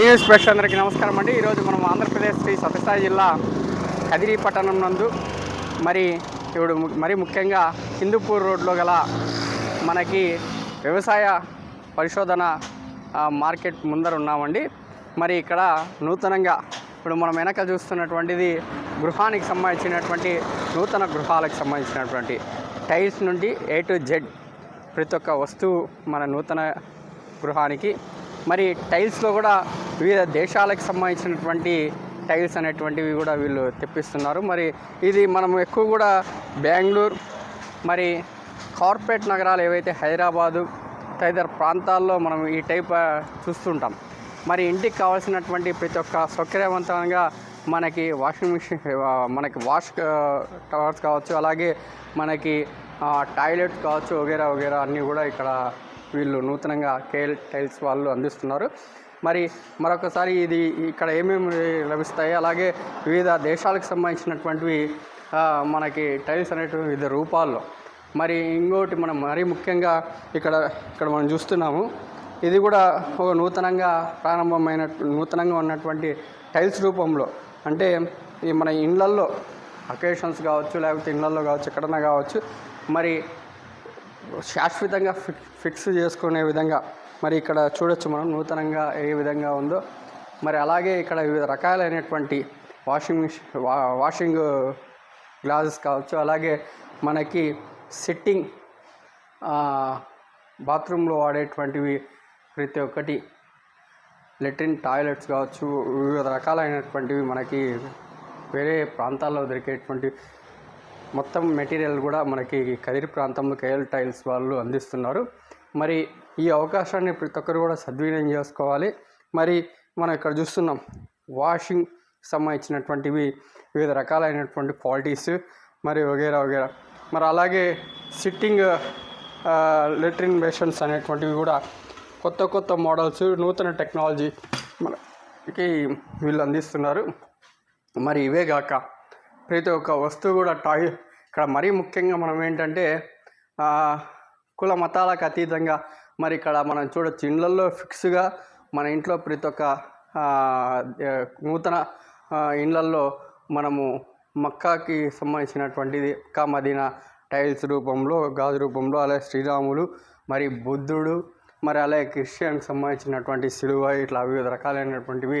News అందరికీ నమస్కారం అండి. ఈరోజు మనం ఆంధ్రప్రదేశ్ శ్రీ సత్యసాయి జిల్లా కదిరి పట్టణం నందు మరి ఇప్పుడు ము- మరి ముఖ్యంగా హిందూపూర్ రోడ్లో గల మనకి వ్యవసాయ పరిశోధన మార్కెట్ ముందర ఉన్నామండి. మరి ఇక్కడ నూతనంగా ఇప్పుడు మనం వెనక చూస్తున్నటువంటిది గృహానికి సంబంధించినటువంటి నూతన గృహాలకు సంబంధించినటువంటి టైల్స్ నుండి ఏ టు జెడ్ ప్రతి ఒక్క వస్తువు మన నూతన గృహానికి మరి టైల్స్లో కూడా వివిధ దేశాలకు సంబంధించినటువంటి టైల్స్ అనేటువంటివి కూడా వీళ్ళు తెప్పిస్తున్నారు. మరి ఇది మనం ఎక్కువ కూడా బెంగళూరు మరి కార్పొరేట్ నగరాలు ఏవైతే హైదరాబాదు తదితర ప్రాంతాల్లో మనం ఈ టైప్ చూస్తుంటాం. మరి ఇంటికి కావాల్సినటువంటి ప్రతి ఒక్క సౌకర్యవంతంగా మనకి వాషింగ్ మిషన్ మనకి వాష్ టవర్స్ కావచ్చు అలాగే మనకి టాయిలెట్ కావచ్చు వగేరా వగేరా అన్నీ కూడా ఇక్కడ వీళ్ళు నూతనంగా కేఎల్ టైల్స్ వాళ్ళు అందిస్తున్నారు. మరి మరొకసారి ఇది ఇక్కడ ఏమేమి లభిస్తాయి? అలాగే వివిధ దేశాలకు సంబంధించినటువంటివి మనకి టైల్స్ అనేటువంటి వివిధ రూపాల్లో. మరి ఇంకోటి మనం మరీ ముఖ్యంగా ఇక్కడ ఇక్కడ మనం చూస్తున్నాము. ఇది కూడా ఒక నూతనంగా ప్రారంభమైన నూతనంగా ఉన్నటువంటి టైల్స్ రూపంలో. అంటే ఈ మన ఇండ్లల్లో అకేషన్స్ కావచ్చు లేకపోతే ఇండ్లల్లో కావచ్చు ఎక్కడన్నా కావచ్చు. మరి శాశ్వతంగా ఫిక్స్ చేసుకునే విధంగా మరి ఇక్కడ చూడొచ్చు మనం నూతనంగా ఏ విధంగా ఉందో. మరి అలాగే ఇక్కడ వివిధ రకాలైనటువంటి వాషింగ్ మిషన్ వా వాషింగ్ గ్లాసెస్ కావచ్చు అలాగే మనకి సిట్టింగ్ బాత్రూంలో వాడేటువంటివి ప్రతి ఒక్కటి లెట్రిన్ టాయిలెట్స్ కావచ్చు వివిధ రకాలైనటువంటివి మనకి వేరే ప్రాంతాల్లో దొరికేటువంటి మొత్తం మెటీరియల్ కూడా మనకి కదిరి ప్రాంతంలో కేఎల్ టైల్స్ వాళ్ళు అందిస్తున్నారు. మరి ఈ అవకాశాన్ని ప్రతి ఒక్కరు కూడా సద్వినియోగం చేసుకోవాలి. మరి మనం ఇక్కడ చూస్తున్నాం వాషింగ్ సంబంధించినటువంటివి వివిధ రకాలైనటువంటి క్వాలిటీస్ మరి వగేరా వగేరా. మరి అలాగే సిట్టింగ్ లెట్రిన్ బేషన్స్ అనేటువంటివి కూడా కొత్త కొత్త మోడల్స్ నూతన టెక్నాలజీ మనకి వీళ్ళు అందిస్తున్నారు. మరి ఇవే కాక ప్రతి ఒక్క వస్తువు కూడా టాయ్ ఇక్కడ మరీ ముఖ్యంగా మనం ఏంటంటే కుల మతాలకు అతీతంగా మరి ఇక్కడ మనం చూడొచ్చు. ఇండ్లల్లో ఫిక్స్గా మన ఇంట్లో ప్రతి ఒక్క నూతన ఇండ్లల్లో మనము మక్కాకి సంబంధించినటువంటిది మక్కా మదీనా టైల్స్ రూపంలో గాజు రూపంలో అలాగే శ్రీరాములు మరి బుద్ధుడు మరి అలాగే క్రిస్టియన్కి సంబంధించినటువంటి సిలువ ఇట్లా వివిధ రకాలైనటువంటివి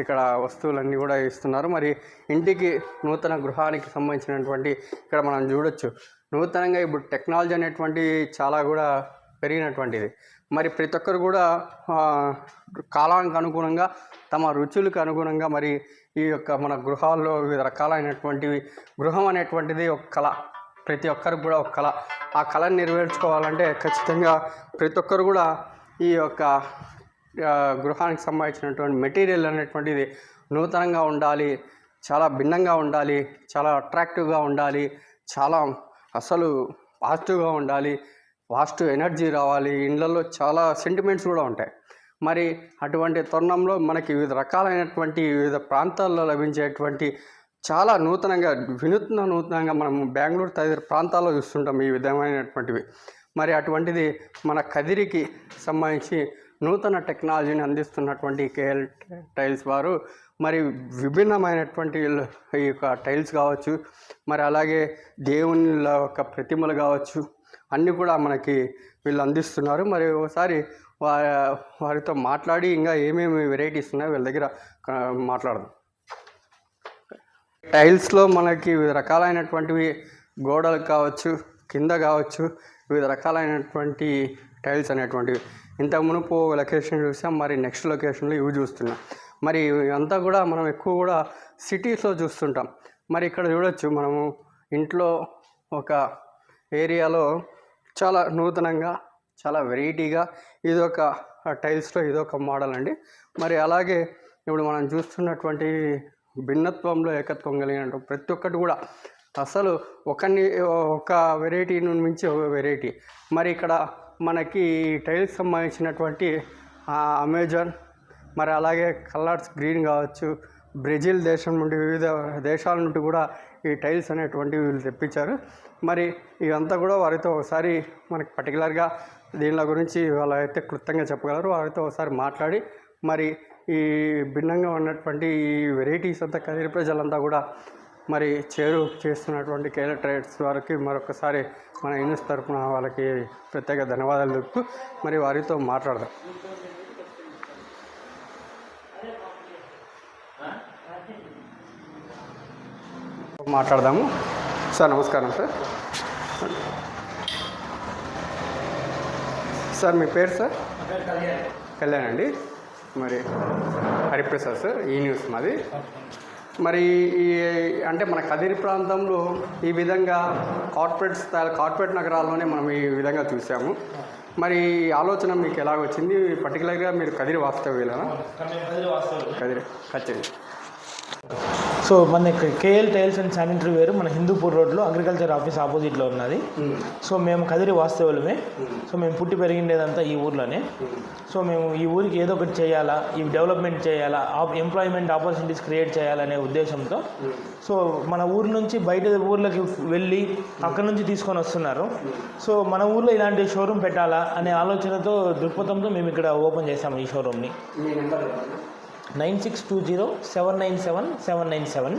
ఇక్కడ వస్తువులన్నీ కూడా ఇస్తున్నారు. మరి ఇంటికి నూతన గృహానికి సంబంధించినటువంటి ఇక్కడ మనం చూడొచ్చు. నూతనంగా ఇప్పుడు టెక్నాలజీ అనేటువంటి చాలా కూడా పెరిగినటువంటిది. మరి ప్రతి ఒక్కరు కూడా కాలానికి అనుగుణంగా తమ రుచులకు అనుగుణంగా మరి ఈ యొక్క మన గృహాల్లో వివిధ రకాలైనటువంటివి గృహం అనేటువంటిది ఒక కళ. ప్రతి ఒక్కరికి కూడా ఒక కళ. ఆ కళను నెరవేర్చుకోవాలంటే ఖచ్చితంగా ప్రతి ఒక్కరు కూడా ఈ యొక్క గృహానికి సంబంధించినటువంటి మెటీరియల్ అనేటువంటిది నూతనంగా ఉండాలి చాలా భిన్నంగా ఉండాలి చాలా అట్రాక్టివ్గా ఉండాలి చాలా అసలు పాజిటివ్గా ఉండాలి పాజిటివ్ ఎనర్జీ రావాలి ఇండ్లలో చాలా సెంటిమెంట్స్ కూడా ఉంటాయి. మరి అటువంటి తరుణంలో మనకి వివిధ రకాలైనటువంటి వివిధ ప్రాంతాల్లో లభించేటువంటి చాలా నూతనంగా వినూత్న నూతనంగా మనం బెంగళూరు తదితర ప్రాంతాల్లో చూస్తుంటాం ఈ విధమైనటువంటివి. మరి అటువంటిది మన కదిరికి సంబంధించి నూతన టెక్నాలజీని అందిస్తున్నటువంటి కేఎల్ టైల్స్ వారు మరి విభిన్నమైనటువంటి ఈ యొక్క టైల్స్ కావచ్చు మరి అలాగే దేవునిల యొక్క ప్రతిమలు కావచ్చు అన్నీ కూడా మనకి వీళ్ళు అందిస్తున్నారు. మరి ఒకసారి వారి వారితో మాట్లాడి ఇంకా ఏమేమి వెరైటీస్ ఉన్నాయో వీళ్ళ దగ్గర మాట్లాడదాం. టైల్స్లో మనకి వివిధ రకాలైనటువంటివి గోడలు కావచ్చు కింద కావచ్చు వివిధ రకాలైనటువంటి టైల్స్ అనేటువంటివి. ఇంత మునుపు లొకేషన్ చూసాం మరి నెక్స్ట్ లొకేషన్లో ఇవి చూస్తున్నాం. మరి అంతా కూడా మనం ఎక్కువ కూడా సిటీస్లో చూస్తుంటాం. మరి ఇక్కడ చూడొచ్చు మనము ఇంట్లో ఒక ఏరియాలో చాలా నూతనంగా చాలా వెరైటీగా ఇదొక టైల్స్లో ఇదొక మోడల్ అండి. మరి అలాగే ఇప్పుడు మనం చూస్తున్నటువంటి భిన్నత్వంలో ఏకత్వం కలిగినట్టు ప్రతి ఒక్కటి కూడా. అసలు ఒకని ఒక వెరైటీ నుండి మించి ఒక వెరైటీ. మరి ఇక్కడ మనకి టైల్స్ సంబంధించినటువంటి అమెజాన్ మరి అలాగే కలర్స్ గ్రీన్ కావచ్చు బ్రెజిల్ దేశం నుండి వివిధ దేశాల నుండి కూడా ఈ టైల్స్ అనేటువంటివి వీళ్ళు తెప్పించారు. మరి ఇదంతా కూడా వారితో ఒకసారి మనకి పర్టికులర్గా దీనిల గురించి వాళ్ళు అయితే క్లుప్తంగా చెప్పగలరు. వారితో ఒకసారి మాట్లాడి మరి ఈ భిన్నంగా ఉన్నటువంటి ఈ వెరైటీస్ అంతా కదిరి ప్రజలంతా కూడా మరి చేరు చేస్తున్నటువంటి కేరళ ట్రేడ్స్ వారికి మరొకసారి మన యూనిస్ తరపున వాళ్ళకి ప్రత్యేక ధన్యవాదాలు తెలుపుతూ మరి వారితో మాట్లాడదాం. మాట్లాడదాము. సార్ నమస్కారం సార్. సార్ మీ పేరు సార్? కళ్యాణ్ అండి. మరి హరిప్రసాద్ సార్ ఈ న్యూస్ మాది. మరి ఈ అంటే మన కదిరి ప్రాంతంలో ఈ విధంగా కార్పొరేట్ స్థాయి కార్పొరేట్ నగరాల్లోనే మనం ఈ విధంగా చూసాము మరి ఈ ఆలోచన మీకు ఎలా వచ్చింది పర్టికులర్గా మీరు కదిరి వాస్తవ్యులనా? కదిరి కచేరి సో మన K L tiles and sanitary ware మన హిందూపూర్ రోడ్లో అగ్రికల్చర్ ఆఫీస్ ఆపోజిట్లో ఉన్నది. సో మేము కదిరి వాస్తవులమే సో మేము పుట్టి పెరిగిండేదంతా ఈ ఊర్లోనే. సో మేము ఈ ఊరికి ఏదో ఒకటి చేయాలా ఈ డెవలప్మెంట్ చేయాలా ఎంప్లాయ్మెంట్ ఆపర్చునిటీస్ క్రియేట్ చేయాలనే ఉద్దేశంతో. సో మన ఊరు నుంచి బయట ఊర్లకి వెళ్ళి అక్కడ నుంచి తీసుకొని వస్తున్నారు. సో మన ఊర్లో ఇలాంటి షోరూమ్ పెట్టాలా అనే ఆలోచనతో దృక్పథంతో మేము ఇక్కడ ఓపెన్ చేసాము ఈ షోరూమ్ని nine six two zero seven nine seven seven nine seven